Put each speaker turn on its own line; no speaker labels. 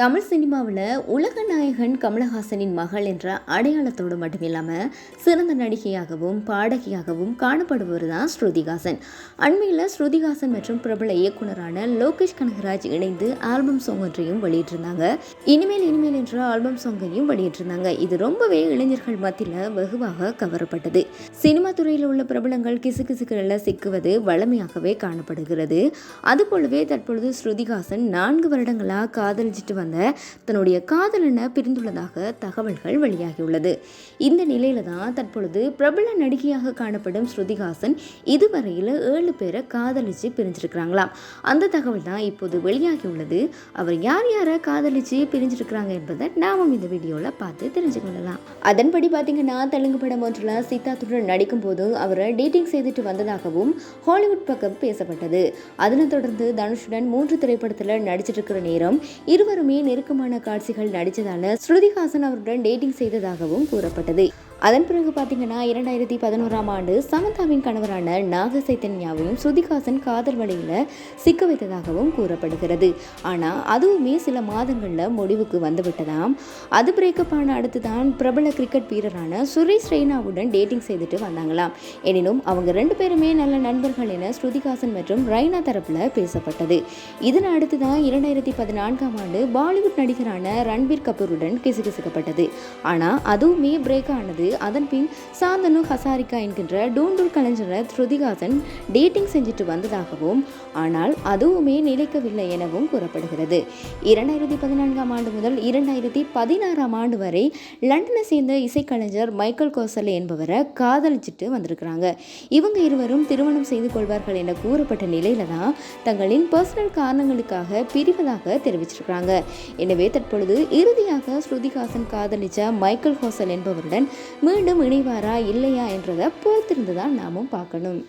தமிழ் சினிமாவில் உலக நாயகன் கமலஹாசனின் மகள் என்ற அடையாளத்தோடு மட்டுமில்லாமல் சிறந்த நடிகையாகவும் பாடகியாகவும் காணப்படுபவர் தான் ஸ்ருதிஹாசன். அண்மையில் ஸ்ருதிஹாசன் மற்றும் பிரபல இயக்குனரான லோகேஷ் கனகராஜ் இணைந்து ஆல்பம் சாங் ஒன்றையும் வெளியிட்டிருந்தாங்க. இனிமேல் இனிமேல் என்ற ஆல்பம் சாங்கையும் வெளியிட்டிருந்தாங்க. இது ரொம்பவே இளைஞர்கள் மத்தியில் வெகுவாக கவரப்பட்டது. சினிமா துறையில் உள்ள பிரபலங்கள் கிசுகிசுகளில் சிக்குவது வழமையாகவே காணப்படுகிறது. அதுபோலவே தற்பொழுது ஸ்ருதிஹாசன் நான்கு வருடங்களாக காதலிச்சிட்டு அந்த தன்னுடைய காதலனை பிரிந்துள்ளதாக தகவல்கள் வெளியாகியுள்ளது. இந்த நிலையில தான் தற்பொழுது பிரபல நடிகையாக காணப்படும் ஸ்ருதிஹாசன் இதுவரையில் ஏழு பேரை காதலிச்சு பிரிஞ்சிருக்கிறாங்களாம். அந்த தகவல் தான் இப்போது வெளியாகியுள்ளது. அவர் யார் யாரை காதலிச்சு பிரிஞ்சிருக்கிறாங்க என்பதை நாமும் இந்த வீடியோவில் பார்த்து தெரிஞ்சுக்கொள்ளலாம் அதன்படி பார்த்தீங்கன்னா தெலுங்கு படம் ஒன்றில் சீதாத்துடன் நடிக்கும் போது அவரை டேட்டிங் செய்துட்டு வந்ததாகவும் ஹாலிவுட் பக்கம் பேசப்பட்டது. அதனைத் தொடர்ந்து தனுஷுடன் மூன்று திரைப்படத்தில் நடிச்சிட்டு இருக்கிற நேரம் இருவருமே நெருக்கமான காட்சிகள் நடித்ததால ஸ்ருதிஹாசன் அவருடன் டேட்டிங் செய்ததாகவும் கூறப்பட்டது. அதன் பிறகு பார்த்தீங்கன்னா இரண்டாயிரத்தி பதினோராம் ஆண்டு சமந்தாவின் கணவரான நாக சைத்தன்யாவையும் ஸ்ருதிஹாசன் காதல் வழியில் சிக்க வைத்ததாகவும் கூறப்படுகிறது. ஆனால் அதுவுமே சில மாதங்களில் முடிவுக்கு வந்துவிட்டதாம் அது பிரேக்கப் ஆன அடுத்து தான் பிரபல கிரிக்கெட் வீரரான சுரேஷ் ரெய்னாவுடன் டேட்டிங் செய்துட்டு வந்தாங்களாம். எனினும் அவங்க ரெண்டு பேருமே நல்ல நண்பர்கள் என ஸ்ருதிகாசன் மற்றும் ரெய்னா தரப்பில் பேசப்பட்டது. இதன் அடுத்து தான் இரண்டாயிரத்தி பதினான்காம் ஆண்டு பாலிவுட் நடிகரான ரன்பீர் கபூருடன் கிசுகிசுக்கப்பட்டது. ஆனால் அதுவுமே பிரேக் ஆனது அதன் பின் சாந்தனு ஹசாரிகா என்கின்ற டூண்டூர் கலைஞரை ஸ்ருதிகாசன் டேட்டிங் செஞ்சுட்டு வந்ததாகவும் ஆனால் அதுவுமே நிலைக்கவில்லை எனவும் கூறப்படுகிறது. இரண்டாயிரத்தி பதினான்காம் ஆண்டு முதல் இரண்டாயிரத்தி பதினாறாம் ஆண்டு வரை லண்டனை சேர்ந்த இசைக்கலைஞர் மைக்கேல் கோசலே என்பவரை காதலிச்சிட்டு வந்திருக்கிறாங்க. இவங்க இருவரும் திருமணம் செய்து கொள்வார்கள் என கூறப்பட்ட நிலையில தான் தங்களின் பர்சனல் காரணங்களுக்காக பிரிவதாக தெரிவிச்சிருக்கிறாங்க. எனவே தற்பொழுது இறுதியாக ஸ்ருதிஹாசன் காதலிச்ச மைக்கேல் ஹோசல் என்பவருடன் மீண்டும் இணைவாரா இல்லையா என்றதை பொறுத்திருந்து தான் நாமும் பார்க்கணும்.